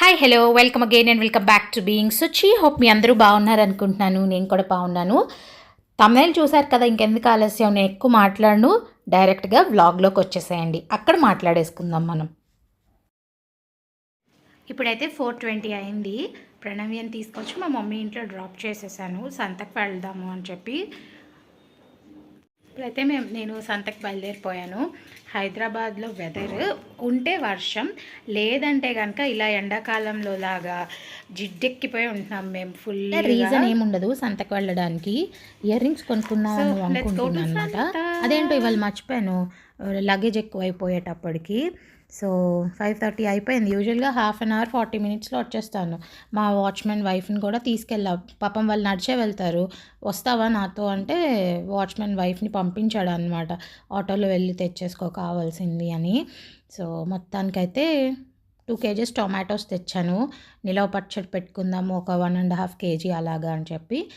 Hi hello welcome again and welcome back to being Suchi hope మీ అందరూ బాగున్నారు అనుకుంటున్నాను. నేను కూడా బాగున్నాను. తమిళ చూశారు కదా ఇంకెందుకు ఆలస్యం? నేను ఎక్కువ మాట్లాడను. డైరెక్ట్గా వ్లాగ్లోకి వచ్చేసేయండి. అక్కడ మాట్లాడేసుకుందాం మనం. ఇప్పుడైతే ఫోర్ ట్వంటీ అయింది. ప్రణవ్యని తీసుకొచ్చి మా మమ్మీ ఇంట్లో డ్రాప్ చేసేసాను. సంతకు వెళ్దాము అని చెప్పి. ఇప్పుడైతే మేము నేను సంతకు బయలుదేరిపోయాను. హైదరాబాద్లో వెదర్ ఉంటే వర్షం లేదంటే కనుక ఇలా ఎండాకాలంలో లాగా జిడ్డెక్కిపోయి ఉంటున్నాం మేము ఫుల్ రీజన్ ఏముండదు సంతకు వెళ్ళడానికి. ఇయర్ రింగ్స్ కొనుక్కుందాం అనుకుంటున్నాను అనమాట అదేంటో ఇవాళ మర్చిపోయాను. లగేజ్ ఎక్కువ అయిపోయేటప్పటికి సో ఫైవ్ థర్టీ అయిపోయింది. యూజువల్గా హాఫ్ అన్ అవర్ ఫార్టీ మినిట్స్లో వచ్చేస్తాను. మా వాచ్మెన్ వైఫ్ని కూడా తీసుకెళ్ళా. పాపం వాళ్ళు నడిచే వెళ్తారు. వస్తావా నాతో అంటే వాచ్మెన్ వైఫ్ని పంపించాడు అనమాట ఆటోలో వెళ్ళి తెచ్చేసుకో కావాల్సింది అని. సో మొత్తానికైతే టూ కేజీస్ టొమాటోస్ తెచ్చాను. నిలవ పచ్చడి పెట్టుకుందాము ఒక వన్ అండ్ హాఫ్ కేజీ అలాగా అని చెప్పి.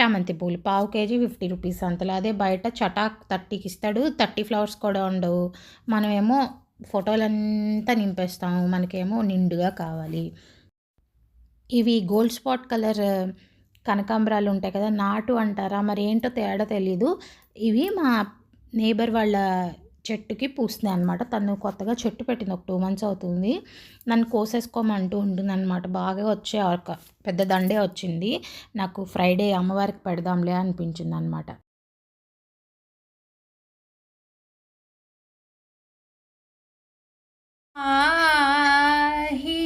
చామంతి పూలు పావు కేజీ ఫిఫ్టీ రూపీస్ అంతలో. అదే బయట చటాక్ థర్టీకి ఇస్తాడు. థర్టీ ఫ్లవర్స్ కూడా ఉండవు. మనమేమో ఫోటోలంతా నింపేస్తాము. మనకేమో నిండుగా కావాలి. ఇవి గోల్డ్ స్పాట్ కలర్ కనకాంబరాలు ఉంటాయి కదా నాటు అంటారా? మరి ఏంటో తేడా తెలీదు. ఇవి మా నేబర్ వాళ్ళ చెట్టుకి పూస్తున్నాయి అనమాట తను కొత్తగా చెట్టు పెట్టింది. ఒక టూ మంత్స్ అవుతుంది. నన్ను కోసేసుకోమంటూ ఉంటుంది అనమాట బాగా వచ్చే ఒక పెద్ద దండే వచ్చింది. నాకు ఫ్రైడే అమ్మవారికి పెడదాంలే అనిపించింది అనమాట Ah, he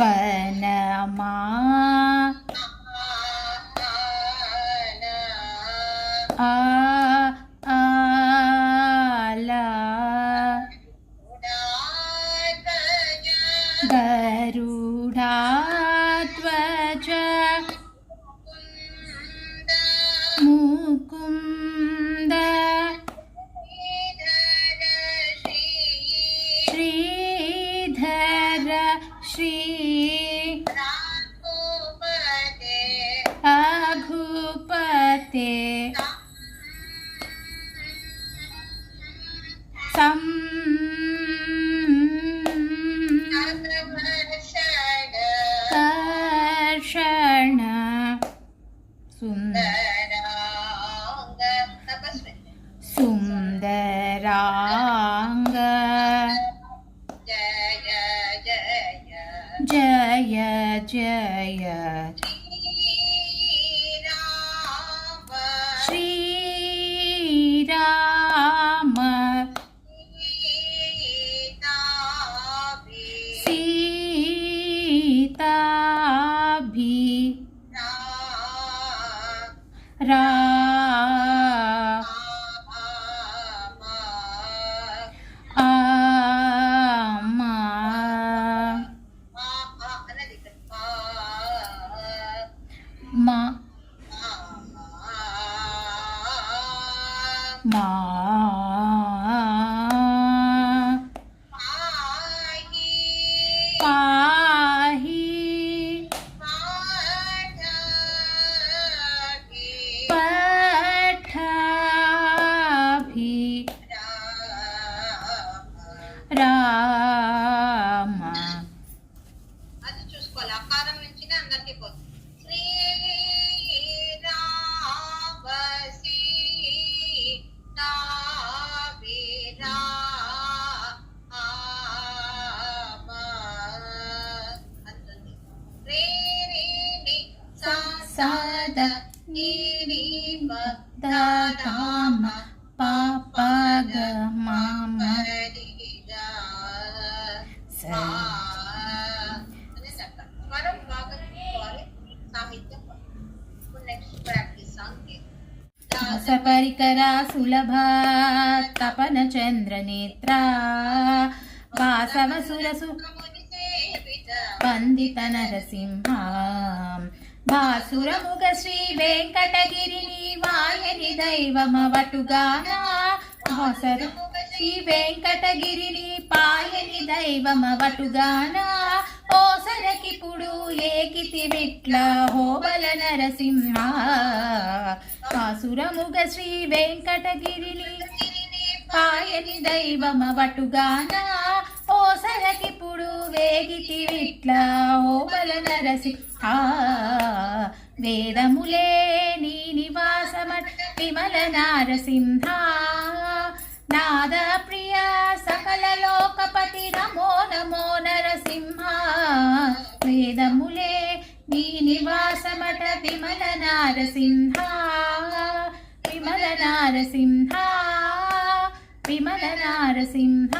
വനമാ श्री సాద నీరిమ దామ పాపగ మామరిగ సా మనం భాగం సాహిత్యం నెక్స్ట్ ప్రాక్టీస్ సాంగ్ సపరికరా సులభా తపన చంద్ర నేత్ర వాసవ సురసు పందిత నరసింహ బాసురముగ శ్రీ వెంకటగిరిని వాయని దైవమవటుగాన. బాసరముగ శ్రీ వెంకటగిరిని పాయని దైవమవటుగానా. ఓ సరకిపుడు ఏకితి విట్ల హోబల నరసింహ. బాసురముగ శ్రీ వెంకటగిరిని పాయని దైవమవటుగానా. ఓ సరకిపుడు వేగితి విట్ల ఓబల నరసి. ఆ వేదములే నీ నివాసమట్ విమల నారసింహ. నాద ప్రియ సకల లోకపతి నమో నమో నరసింహ. వేదములే నీ నివాసమట విమల నారసింహ. విమల నారసింహ విమల నారసింహ.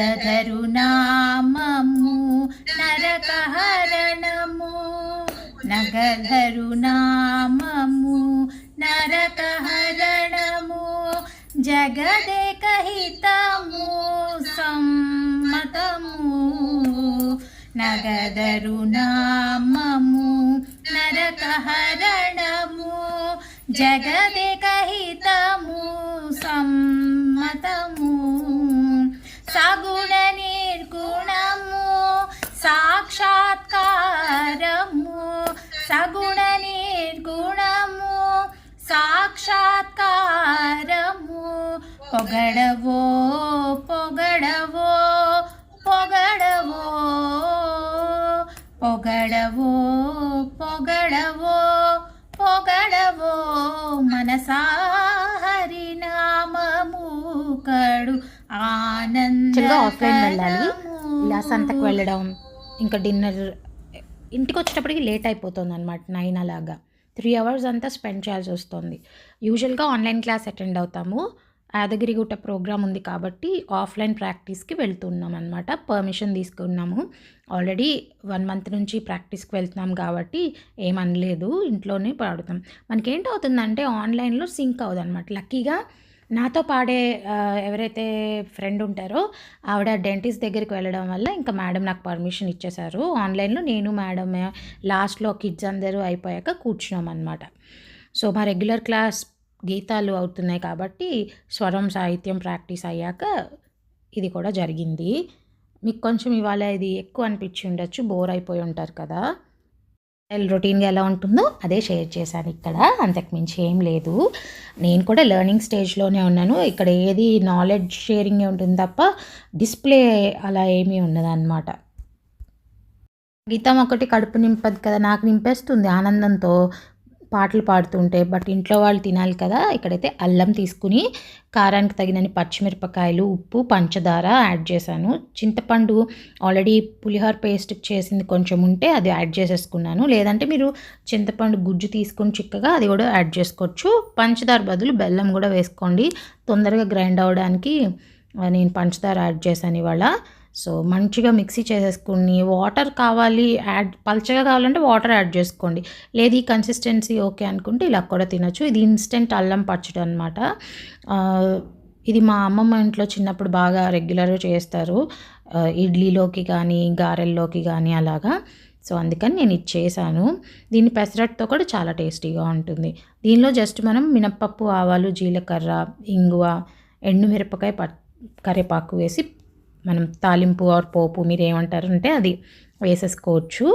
నగధరునామము నరకహరణము నగధరునామము నరకహరణము జగదేక హితము సమ్మతము నగదరునామము నరకహరణము జగదేక హితము సాక్షాత్కారము పొగడవో పొగడవో పొగడవో పొగడవో పొగడవో పొగడవో మనసా హరినామము కడు ఆనంద యాక్చువల్గా ఆఫ్లైన్ వెళ్ళాలి. ఇలా సంతకు వెళ్ళడం ఇంకా డిన్నర్ ఇంటికి వచ్చేటప్పటికి లేట్ అయిపోతుంది అనమాట నైన్ అలాగా. త్రీ అవర్స్ అంతా స్పెండ్ చేయాల్సి వస్తుంది. యూజువల్గా ఆన్లైన్ క్లాస్ అటెండ్ అవుతాము. యాదగిరిగుట్ట ప్రోగ్రామ్ ఉంది కాబట్టి ఆఫ్లైన్ ప్రాక్టీస్కి వెళ్తున్నాం అనమాట పర్మిషన్ తీసుకున్నాము. ఆల్రెడీ వన్ మంత్ నుంచి ప్రాక్టీస్కి వెళ్తున్నాం కాబట్టి ఏమనలేదు. ఇంట్లోనే పాడుతాం. మనకేంటవుతుందంటే ఆన్లైన్లో సింక్ అవ్వదు అనమాట లక్కీగా నాతో పాడే ఎవరైతే ఫ్రెండ్ ఉంటారో ఆవిడ డెంటిస్ట్ దగ్గరికి వెళ్ళడం వల్ల ఇంకా మేడం నాకు పర్మిషన్ ఇచ్చేశారు. ఆన్లైన్లో నేను మేడం లాస్ట్లో కిడ్స్ అందరూ అయిపోయాక కూర్చున్నాం అనమాట సో మా రెగ్యులర్ క్లాస్ గీతాలు అవుతున్నాయి కాబట్టి స్వరం సాహిత్యం ప్రాక్టీస్ అయ్యాక ఇది కూడా జరిగింది. మీకు కొంచెం ఇవాళ ఇది ఎక్కువ అనిపించి ఉండొచ్చు బోర్ అయిపోయి ఉంటారు కదా. రొటీన్గా ఎలా ఉంటుందో అదే షేర్ చేశాను ఇక్కడ. అంతకుమించి ఏం లేదు. నేను కూడా లెర్నింగ్ స్టేజ్లోనే ఉన్నాను. ఇక్కడ ఏది నాలెడ్జ్ షేరింగ్ ఉంటుంది తప్ప డిస్ప్లే అలా ఏమీ ఉండదన్నమాట. గీతం ఒకటి కడుపు నింపదు కదా నాకు నింపేస్తుంది ఆనందంతో. పాటలు పాడుతుంటే బట్ ఇంట్లో వాళ్ళు తినాలి కదా ఇక్కడైతే అల్లం తీసుకుని కారానికి తగినన్ని పచ్చిమిరపకాయలు ఉప్పు పంచదార యాడ్ చేశాను. చింతపండు ఆల్రెడీ పులిహోర పేస్ట్ చేసింది కొంచెం ఉంటే అది యాడ్ చేసేసుకున్నాను. లేదంటే మీరు చింతపండు గుజ్జు తీసుకుని చిక్కగా అది కూడా యాడ్ చేసుకోవచ్చు. పంచదార బదులు బెల్లం కూడా వేసుకోండి. తొందరగా గ్రైండ్ అవ్వడానికి నేను పంచదార యాడ్ చేశాను ఇవాళ. సో మంచిగా మిక్సీ చేసేసుకుని వాటర్ కావాలి యాడ్ పల్చగా కావాలంటే వాటర్ యాడ్ చేసుకోండి. లేదు ఈ కన్సిస్టెన్సీ ఓకే అనుకుంటే ఇలా కూడా తినొచ్చు. ఇది ఇన్స్టెంట్ అల్లం పచ్చడి అనమాట ఇది మా అమ్మమ్మ ఇంట్లో చిన్నప్పుడు బాగా రెగ్యులర్గా చేస్తారు. ఇడ్లీలోకి కానీ గారెల్లోకి కానీ అలాగా. సో అందుకని నేను ఇది చేశాను. దీన్ని పెసరట్తో కూడా చాలా టేస్టీగా ఉంటుంది. దీనిలో జస్ట్ మనం మినప్పప్పు ఆవాలు జీలకర్ర ఇంగువ ఎండుమిరపకాయ ప కరివేపాకు వేసి మనం తాలింపు ఆర్ పోపు మీరు ఏమంటారంటే అది వేసేసుకోవచ్చు.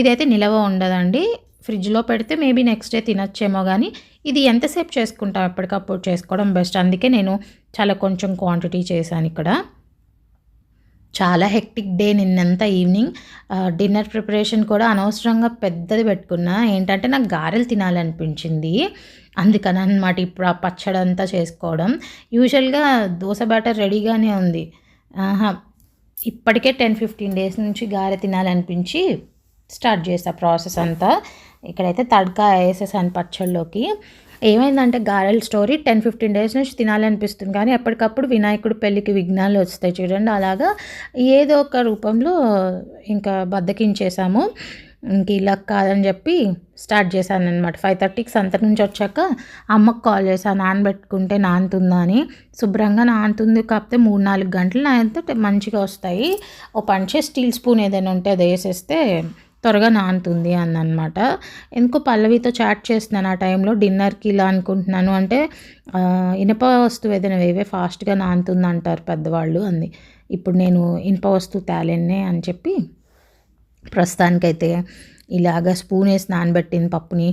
ఇదైతే నిలవ ఉండదండి. ఫ్రిడ్జ్లో పెడితే మేబీ నెక్స్ట్ డే తినొచ్చేమో కానీ ఇది ఎంతసేపు చేసుకుంటాం? ఎప్పటికప్పుడు చేసుకోవడం బెస్ట్. అందుకే నేను చాలా కొంచెం క్వాంటిటీ చేశాను ఇక్కడ. చాలా హెక్టిక్ డే నిన్నంతా ఈవినింగ్. డిన్నర్ ప్రిపరేషన్ కూడా అనవసరంగా పెద్దది పెట్టుకున్నా ఏంటంటే నాకు గారెలు తినాలనిపించింది. అందుకని అనమాట ఇప్పుడు ఆ పచ్చడి అంతా చేసుకోవడం. యూజువల్గా దోశ బ్యాటర్ రెడీగానే ఉంది. ఆహా. ఇప్పటికే టెన్ ఫిఫ్టీన్ డేస్ నుంచి గారె తినాలనిపించి స్టార్ట్ చేసా ప్రాసెస్ అంతా. ఇక్కడైతే తడకా వేసేసాను పచ్చళ్ళలోకి ఏమైందంటే గారెల స్టోరీ టెన్ ఫిఫ్టీన్ డేస్ నుంచి తినాలనిపిస్తుంది. కానీ ఎప్పటికప్పుడు వినాయకుడు పెళ్ళికి విఘ్నాలు వస్తాయి చూడండి. అలాగా ఏదో ఒక రూపంలో ఇంకా బద్దకించేసాము ఇంక ఇలా కాదని చెప్పి స్టార్ట్ చేశాను అనమాట ఫైవ్ థర్టీకి సంత నుంచి వచ్చాక అమ్మకు కాల్ చేశాను నానబెట్టుకుంటే నానుతుందా అని. శుభ్రంగా నానుతుంది కాకపోతే మూడు నాలుగు గంటలు నానితే మంచిగా వస్తాయి. ఓ పంచే స్టీల్ స్పూన్ ఏదైనా ఉంటే అది వేసేస్తే త్వరగా నానుతుంది అన్నమాట. ఎందుకో పల్లవితో చాట్ చేస్తున్నాను ఆ టైంలో డిన్నర్కి ఇలా అనుకుంటున్నాను అంటే ఇనప వస్తువు ఏదైనా వేవే ఫాస్ట్గా నానుతుంది అంటారు పెద్దవాళ్ళు అంది. ఇప్పుడు నేను ఇనుప వస్తువు తేలేనే అని చెప్పి ప్రస్తుతానికైతే ఇలాగ స్పూన్ వేసి నానబెట్టింది పప్పుని.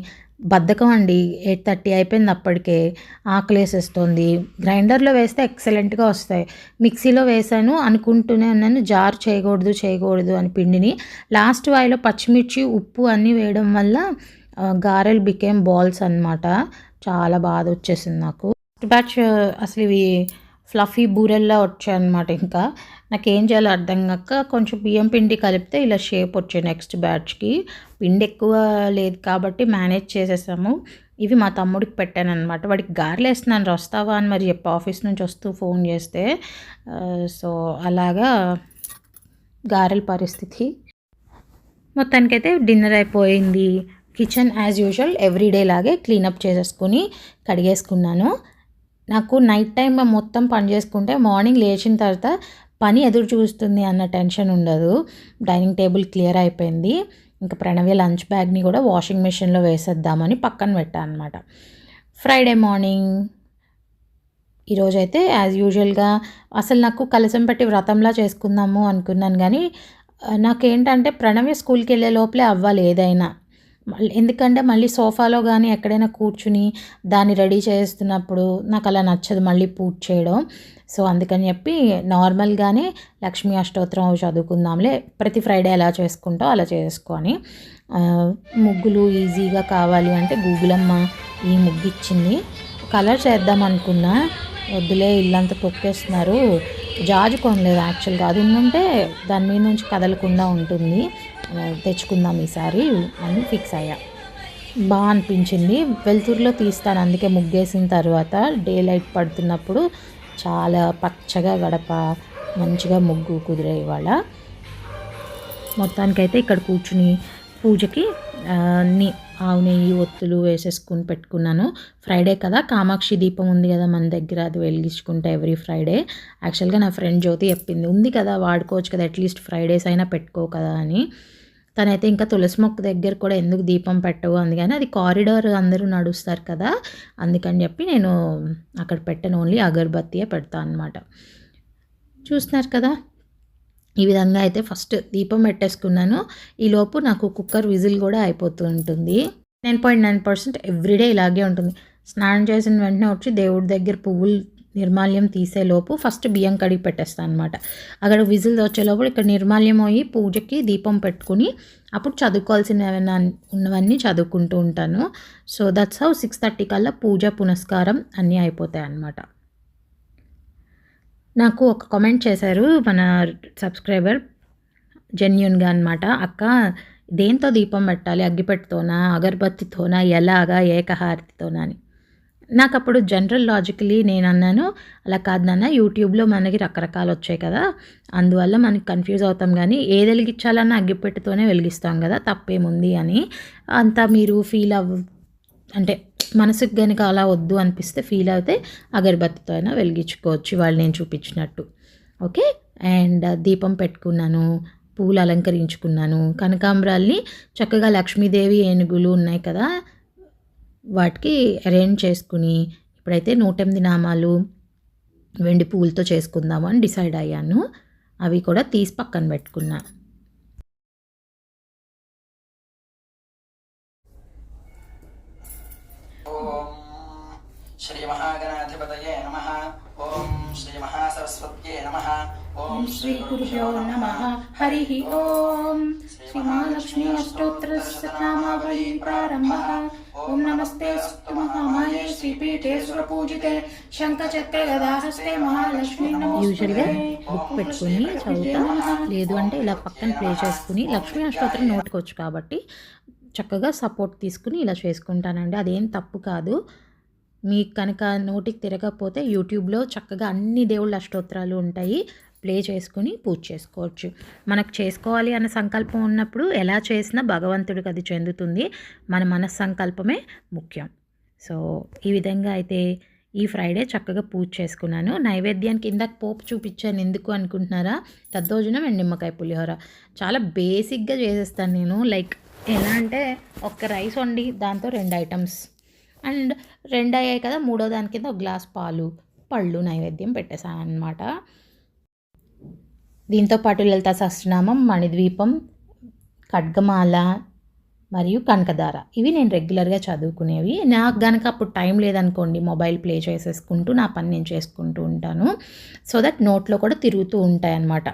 బద్ధకం అండి. ఎయిట్ థర్టీ అయిపోయింది అప్పటికే ఆకలేసేస్తుంది. గ్రైండర్లో వేస్తే ఎక్సలెంట్గా వస్తాయి. మిక్సీలో వేసాను అనుకుంటూనే ఉన్నాను జార్ చేయకూడదు చేయకూడదు అని పిండిని. లాస్ట్ వాయిలో పచ్చిమిర్చి ఉప్పు అన్నీ వేయడం వల్ల గారెలు బికేమ్ బాల్స్ అన్నమాట. చాలా బాధ వచ్చేసింది నాకు. ఫస్ట్ బ్యాచ్ అసలు ఇవి ఫ్లఫీ బూరెల్లా వచ్చాయన్నమాట ఇంకా. నాకేం చేయాలో అర్థం కాక కొంచెం బియ్యం పిండి కలిపితే ఇలా షేప్ వచ్చాయి నెక్స్ట్ బ్యాచ్కి. పిండి ఎక్కువ లేదు కాబట్టి మేనేజ్ చేసేసాము. ఇవి మా తమ్ముడికి పెట్టాను అనమాట వాడికి గారెలు వేస్తున్నాను వస్తావా అని మరి చెప్పి ఆఫీస్ నుంచి వస్తూ ఫోన్ చేస్తే సో అలాగా గారెల పరిస్థితి. మొత్తానికైతే డిన్నర్ అయిపోయింది. కిచెన్ యాజ్ యూజువల్ ఎవ్రీడే లాగే క్లీనప్ చేసేసుకుని కడిగేసుకున్నాను. నాకు నైట్ టైం మొత్తం పని చేసుకుంటే మార్నింగ్ లేచిన తర్వాత పని ఎదురు చూస్తుంది అన్న టెన్షన్ ఉండదు. డైనింగ్ టేబుల్ క్లియర్ అయిపోయింది. ఇంకా ప్రణవి లంచ్ బ్యాగ్ని కూడా వాషింగ్ మెషిన్లో వేసేద్దామని పక్కన పెట్టాను అనమాట ఫ్రైడే మార్నింగ్. ఈరోజైతే యాజ్ యూజువల్గా అసలు నాకు కలసం పెట్టి వ్రతంలా చేసుకుందాము అనుకున్నాను కానీ నాకేంటంటే ప్రణవి స్కూల్కి వెళ్ళే లోపలే అవ్వాలి ఏదైనా. మళ్ళీ ఎందుకంటే మళ్ళీ సోఫాలో కానీ ఎక్కడైనా కూర్చుని దాన్ని రెడీ చేస్తున్నప్పుడు నాకు అలా నచ్చదు మళ్ళీ పూజ చేయడం. సో అందుకని చెప్పి నార్మల్గానే లక్ష్మీ అష్టోత్తరం చదువుకుందాంలే. ప్రతి ఫ్రైడే ఎలా చేసుకుంటావు అలా చేసుకొని ముగ్గులు ఈజీగా కావాలి అంటే గూగుల్ అమ్మ ఈ ముగ్గు ఇచ్చింది కలర్ చేద్దాం అనుకున్నా. వద్దులే ఇల్లంతా తొక్కేస్తున్నారు. జాజు కొనలేదు యాక్చువల్గా. అది ఉంటే దాని మీద నుంచి కదలకుండా ఉంటుంది. తెచ్చుకుందాం ఈసారి అని ఫిక్స్ అయ్యా. బాగా అనిపించింది. వెలుతురులో తీస్తాను. అందుకే ముగ్గేసిన తర్వాత డే లైట్ పడుతున్నప్పుడు చాలా పచ్చగా గడప మంచిగా ముగ్గు కుదిరే ఇవాళ. మొత్తానికైతే ఇక్కడ కూర్చుని పూజకి అన్ని ఆవు నెయ్యి ఒత్తులు వేసేసుకుని పెట్టుకున్నాను. ఫ్రైడే కదా. కామాక్షి దీపం ఉంది కదా మన దగ్గర. అది వెలిగించుకుంటా ఎవ్రీ ఫ్రైడే. యాక్చువల్గా నా ఫ్రెండ్ జ్యోతి చెప్పింది. ఉంది కదా. వాడుకోవచ్చు కదా. అట్లీస్ట్ ఫ్రైడేస్ అయినా పెట్టుకో కదా అని. తనైతే ఇంకా తులసి మొక్క దగ్గర కూడా ఎందుకు దీపం పెట్టవు అందుకని అది కారిడార్ అందరూ నడుస్తారు కదా అందుకని చెప్పి నేను అక్కడ పెట్టను ఓన్లీ అగరబత్తియే పెడతాను అనమాట చూస్తున్నారు కదా? ఈ విధంగా అయితే ఫస్ట్ దీపం పెట్టేసుకున్నాను. ఈలోపు నాకు కుక్కర్ విజిల్ కూడా అయిపోతూ ఉంటుంది. Nine point nine percent everyday ఇలాగే ఉంటుంది. స్నానం చేసిన వెంటనే వచ్చి దేవుడి దగ్గర పువ్వులు నిర్మాల్యం తీసేలోపు ఫస్ట్ బియ్యం కడిగి పెట్టేస్తాను అనమాట అక్కడ విజిల్ వచ్చేలోపు ఇక్కడ నిర్మాల్యం అయ్యి పూజకి దీపం పెట్టుకుని అప్పుడు చదువుకోవాల్సిన ఉన్నవన్నీ చదువుకుంటూ ఉంటాను. So that's how six thirty కల్లా పూజ పునస్కారం అన్నీ అయిపోతాయి అన్నమాట. నాకు ఒక కామెంట్ చేశారు మన సబ్స్క్రైబర్ జెన్యున్గా అనమాట అక్క దేంతో దీపం పెట్టాలి? అగ్గిపెట్టుతోనా? అగరబత్తితోనా? ఎలాగా? ఏకహారతితోనా? అని. నాకు అప్పుడు జనరల్ లాజికలీ నేను అన్నాను అలా కాదు నాన్న యూట్యూబ్లో మనకి రకరకాలు వచ్చాయి కదా. అందువల్ల మనకి కన్ఫ్యూజ్ అవుతాం కానీ ఏది వెలిగించాలన్నా అగ్గిపెట్టుతోనే వెలిగిస్తాం కదా తప్పేముంది అని. అంతా మీరు ఫీల్ అవ్ అంటే మనసుకు కనుక అలా వద్దు అనిపిస్తే ఫీల్ అయితే అగరబత్తితో అయినా వెలిగించుకోవచ్చు వాళ్ళు నేను చూపించినట్టు. ఓకే? అండ్ దీపం పెట్టుకున్నాను పూలు అలంకరించుకున్నాను కనకాంబరాల్ని చక్కగా లక్ష్మీదేవి ఏనుగులు ఉన్నాయి కదా వాటికి అరేంజ్ చేసుకుని ఇప్పుడైతే నూట ఎనిమిది నామాలు వెండి పువ్వులతో చేసుకుందాము అని డిసైడ్ అయ్యాను. అవి కూడా తీసి పక్కన పెట్టుకున్నా. ఓం శ్రీ మహాగణాధిపతయే నమ. ఓం శ్రీ మహాసరస్వత్యే నమ. ఓం శ్రీ గురుభ్యో నమ. హరి ఓం. శ్రీ మహాలక్ష్మీ అష్టోత్తరశతనామావళి ప్రారంభ. ఓం నమస్తే మహామాయే శ్రీపీఠే సురపూజితే శంఖచక్ర గదాహస్తే మహాలక్ష్మీ యూజువల్గా బుక్ పెట్టుకుని చదువుతా. లేదు అంటే ఇలా పక్కన ప్లే చేసుకుని లక్ష్మీ అష్టోత్తరం నోటుకోవచ్చు కాబట్టి చక్కగా సపోర్ట్ తీసుకుని ఇలా చేసుకుంటానండి. అదేం తప్పు కాదు. మీకు కనుక నోటికి తిరగకపోతే యూట్యూబ్లో చక్కగా అన్ని దేవుళ్ళ అష్టోత్తరాలు ఉంటాయి. ప్లే చేసుకుని పూజ చేసుకోవచ్చు. మనకు చేసుకోవాలి అన్న సంకల్పం ఉన్నప్పుడు ఎలా చేసినా భగవంతుడికి అది చెందుతుంది. మన మనస్సంకల్పమే ముఖ్యం. సో ఈ విధంగా అయితే ఈ ఫ్రైడే చక్కగా పూజ చేసుకున్నాను. నైవేద్యానికి ఇందాక పోపు చూపించాను. ఎందుకు అనుకుంటున్నారా? దద్దోజనం అండ్ నిమ్మకాయ పులిహోర. చాలా బేసిక్గా చేసేస్తాను నేను. లైక్ ఎలా అంటే ఒక్క రైస్ వండి దాంతో రెండు ఐటమ్స్. అండ్ రెండు అయ్యాయి కదా మూడో దాని కింద ఒక గ్లాస్ పాలు పళ్ళు నైవేద్యం పెట్టేశాను అనమాట దీంతో పాటు లలిత సహస్రనామం మణిద్వీపం ఖడ్గమాల మరియు కనకదార ఇవి నేను రెగ్యులర్గా చదువుకునేవి. నాకు గనక అప్పుడు టైం లేదనుకోండి మొబైల్ ప్లే చేసేసుకుంటూ నా పని నేను చేసుకుంటూ ఉంటాను. సో దట్ నోట్లో కూడా తిరుగుతూ ఉంటాయి అన్నమాట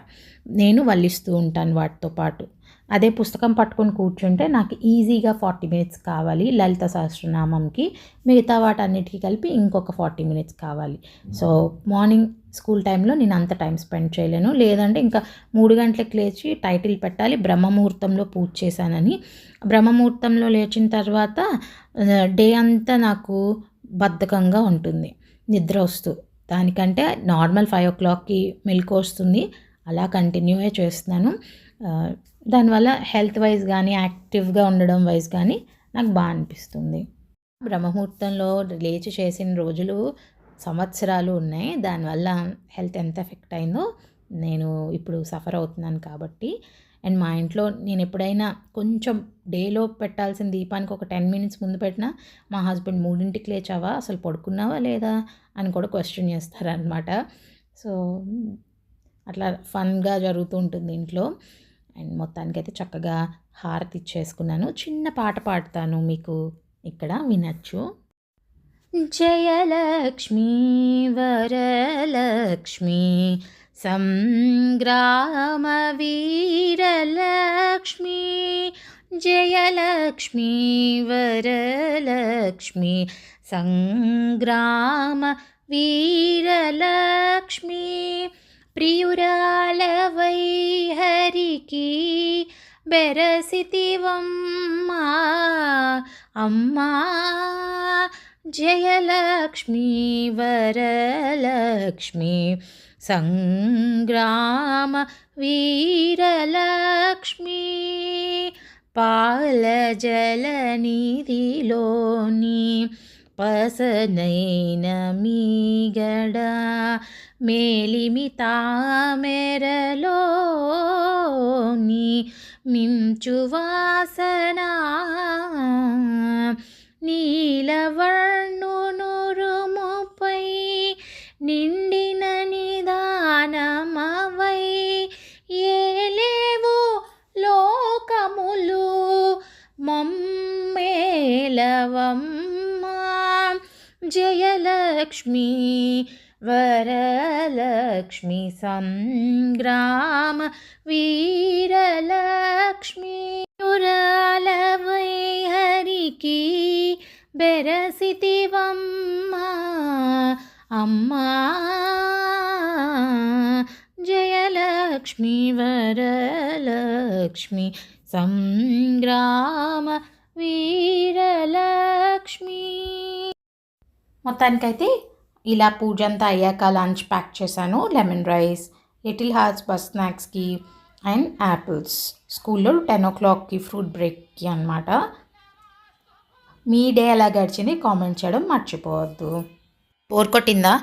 నేను వల్లిస్తూ ఉంటాను వాటితో పాటు. అదే పుస్తకం పట్టుకొని కూర్చుంటే నాకు ఈజీగా ఫార్టీ మినిట్స్ కావాలి లలిత సహస్రనామంకి. మిగతా వాటన్నిటికీ కలిపి ఇంకొక ఫార్టీ మినిట్స్ కావాలి. సో మార్నింగ్ స్కూల్ టైంలో నేను అంత టైం స్పెండ్ చేయలేను. లేదంటే ఇంకా మూడు గంటలకు లేచి టైటిల్ పెట్టాలి బ్రహ్మముహూర్తంలో పూజ చేశానని. బ్రహ్మముహూర్తంలో లేచిన తర్వాత డే అంతా నాకు బద్ధకంగా ఉంటుంది. నిద్ర వస్తూ. దానికంటే నార్మల్ ఫైవ్ ఓ క్లాక్కి మిల్క్ వస్తుంది. అలా కంటిన్యూ చేస్తున్నాను. దానివల్ల హెల్త్ వైజ్ కానీ యాక్టివ్గా ఉండడం వైజ్ కానీ నాకు బాగా అనిపిస్తుంది. బ్రహ్మముహూర్తంలో లేచి చేసిన రోజులు సంవత్సరాలు ఉన్నాయి. దానివల్ల హెల్త్ ఎంత ఎఫెక్ట్ అయిందో నేను ఇప్పుడు సఫర్ అవుతున్నాను కాబట్టి. అండ్ మా ఇంట్లో నేను ఎప్పుడైనా కొంచెం డేలో పెట్టాల్సిన దీపానికి ఒక టెన్ మినిట్స్ ముందు పెట్టినా మా హస్బెండ్ మూడింటికి లేచావా? అసలు పడుకున్నావా లేదా? అని కూడా క్వశ్చన్ చేస్తారనమాట సో అట్లా ఫన్గా జరుగుతూ ఉంటుంది ఇంట్లో. అండ్ మొత్తానికైతే చక్కగా హారతి ఇచ్చేసుకున్నాను. చిన్న పాట పాడతాను మీకు ఇక్కడ వినచ్చు. जयलक्ष्मी वरलक्ष्मी सङ्ग्रामवीरलक्ष्मी जयलक्ष्मी वरलक्ष्मी सङ्ग्रामवीरलक्ष्मी प्रियुरालवै हरिकी बेरसितिवम्मा अम्मा। జయలక్ష్మీ వరలక్ష్మీ సంగ్రామ వీరలక్ష్మీ పాల జలనిధిలోని పసనైన మీగడ మేలిమి తామెరలోని మించువాసనా నీలవర్ణునురుముపై నిండిన నిదానమవై ఏలేవు లోకములు మమ్మేలవమ్మా జయలక్ష్మి వరలక్ష్మి సంగ్రామ వీరలక్ష్మి. బెరసితివమ్మా అమ్మా జయలక్ష్మి వరలక్ష్మి సంగ్రామ వీరలక్ష్మి. మొత్తానికైతే ఇలా పూజ అంతా అయ్యాక లంచ్ ప్యాక్ చేశాను. Lemon rice little hearts bus స్నాక్స్కి అండ్ యాపిల్స్ స్కూల్లో టెన్ ఓ క్లాక్కి ఫ్రూట్ బ్రేక్కి అనమాట మీ డే ఎలా గడిచింది? కామెంట్ చేయడం మర్చిపోవద్దు. బోర్ కొట్టిందా?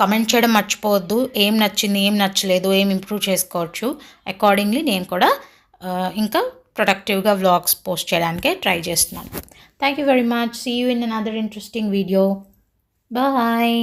కామెంట్ చేయడం మర్చిపోవద్దు. ఏం నచ్చింది ఏం నచ్చలేదు ఏం ఇంప్రూవ్ చేసుకోవచ్చు. అకార్డింగ్లీ నేను కూడా ఇంకా ప్రొడక్టివ్గా వ్లాగ్స్ పోస్ట్ చేయడానికే ట్రై చేస్తున్నాను. Thank you very much see you in another interesting video bye